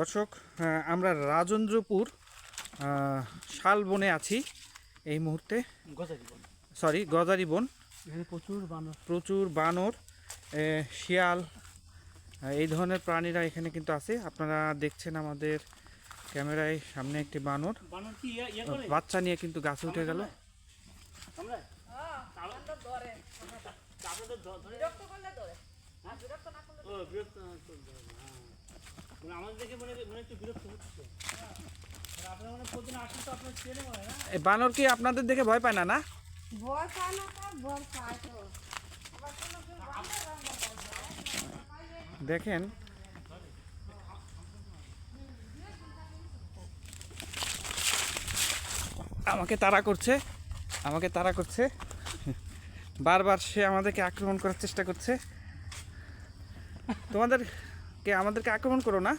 দর্শক আমরা রাজেন্দ্রপুর শালবনে আছি এই মুহূর্তে। সরি গজারি বন প্রচুর বানর। প্রচুর বানর শিয়াল এই ধরনের প্রাণীরা এখানে কিন্তু আছে। আপনারা দেখছেন আমাদের ক্যামেরায় সামনে একটি বানর। বাচ্চা নিয়ে কিন্তু গাছে উঠে গেল। বিরক্ত না বানর কি আপনাদের দেখে ভয় পায় না না? ভয় পায় না তার ভয় পায় তো। আবার কোনো কেউ বাঁধে না। দেখেন। আমাকে তাড়া করছে আমাকে তাড়া করছে। বারবার সে আমাদেরকে আক্রমণ করার চেষ্টা করছে। তোমাদের কে, আমাদেরকে আক্রমণ করো না।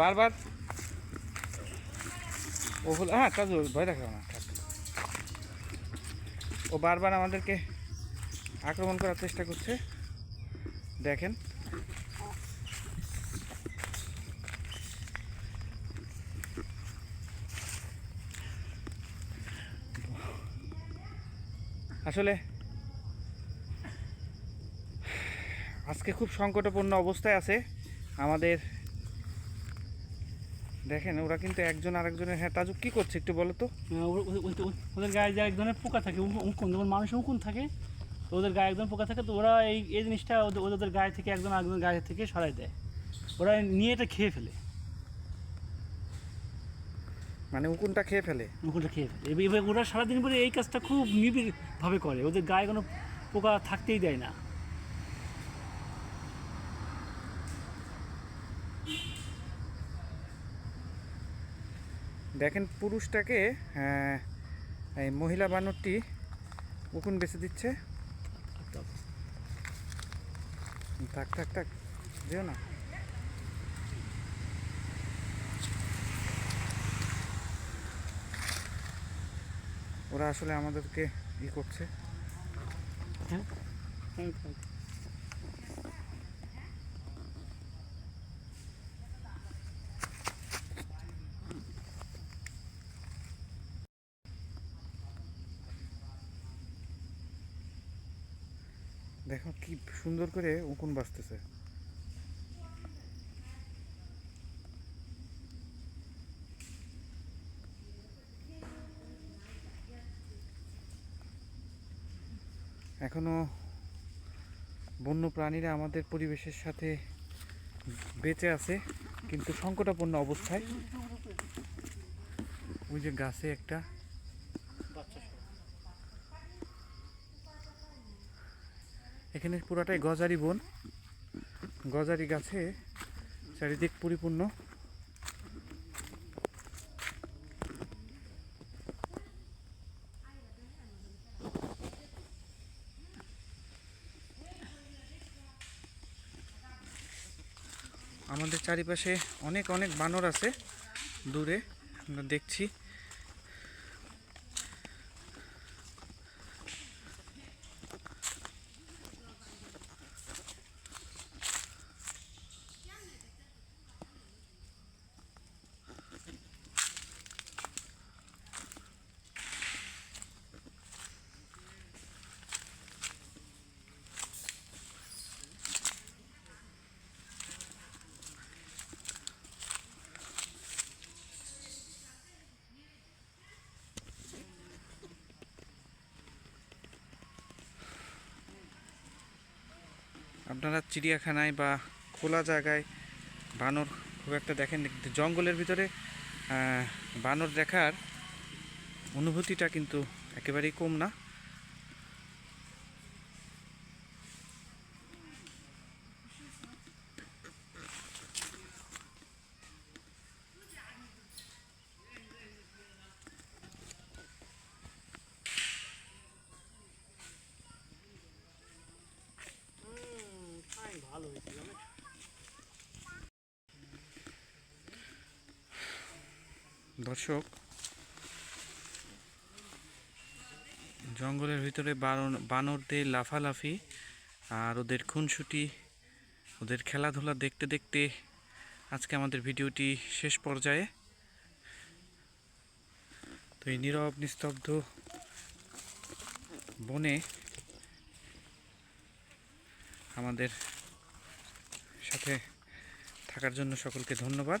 বারবার। ও হলো হ্যাঁ কাজু, ভয় দেখো না। ও বারবার আমাদেরকে আক্রমণ করার চেষ্টা করছে। দেখেন। আসলে আজকে খুব সংকটপূর্ণ অবস্থায় আছে। আমাদের দেখেন ওরা কিন্তু একজন আরেকজনের হ্যাঁ তাজু কি করছে একটু বলো তো? হ্যাঁ, ওদের গায়ে যে এক ধরনের পোকা থাকে উঙ্কুন যেমন মানুষের উঙ্কুন থাকে তো ওদের গায়ে একজন পোকা থাকে তো ওরা এই এই জিনিসটা ওদের গায়ে থেকে একজন আরেকজন গায়ে থেকে সরাই দেয়। ওরা নিয়ে এটা খেয়ে ফেলে। মানে উকুনটা খেয়ে ফেলে। উকুনটা খেয়ে ফেলে। এবার- ওরা সারাদিন পরে এই কাজটা খুব নিবিড়ভাবে করে। ওদের গায়ে কোনো পোকা থাকতেই দেয় না। দেখেন পুরুষটাকে এই মহিলা বানরটি উকুন বেছে দিচ্ছে। থাক থাক থাক যেও না। ওরা আসলে আমাদেরকে ই করছে। দেখো কি সুন্দর করে উকুন বাজতেছে। এখনও বন্য প্রাণীরা আমাদের পরিবেশের সাথে বেঁচে আছে, কিন্তু সংকটাপন্ন অবস্থায়। ওই যে গাছে একটা এখানে পুরাটাই গজারি বন। গজারি গাছে চারিদিক পরিপূর্ণ আমাদের চারিপাশে অনেক অনেক বানর আছে দূরে আমরা দেখছি। আপনারা চিড়িয়াখানায় বা খোলা জায়গায় বানর খুব একটা দেখেন জঙ্গলের ভিতরে বানর দেখার অনুভূতিটা কিন্তু একেবারেই কম না। দর্শক, জঙ্গলের ভিতরে বানর- বানরদের লাফালাফি আর ওদের খুনসুটি, ওদের খেলাধুলা দেখতে দেখতে আজকে আমাদের ভিডিওটি শেষ পর্যায়ে। তো এই নীরব, নিস্তব্ধ বনে আমাদের সাথে থাকার জন্য সকলকে ধন্যবাদ।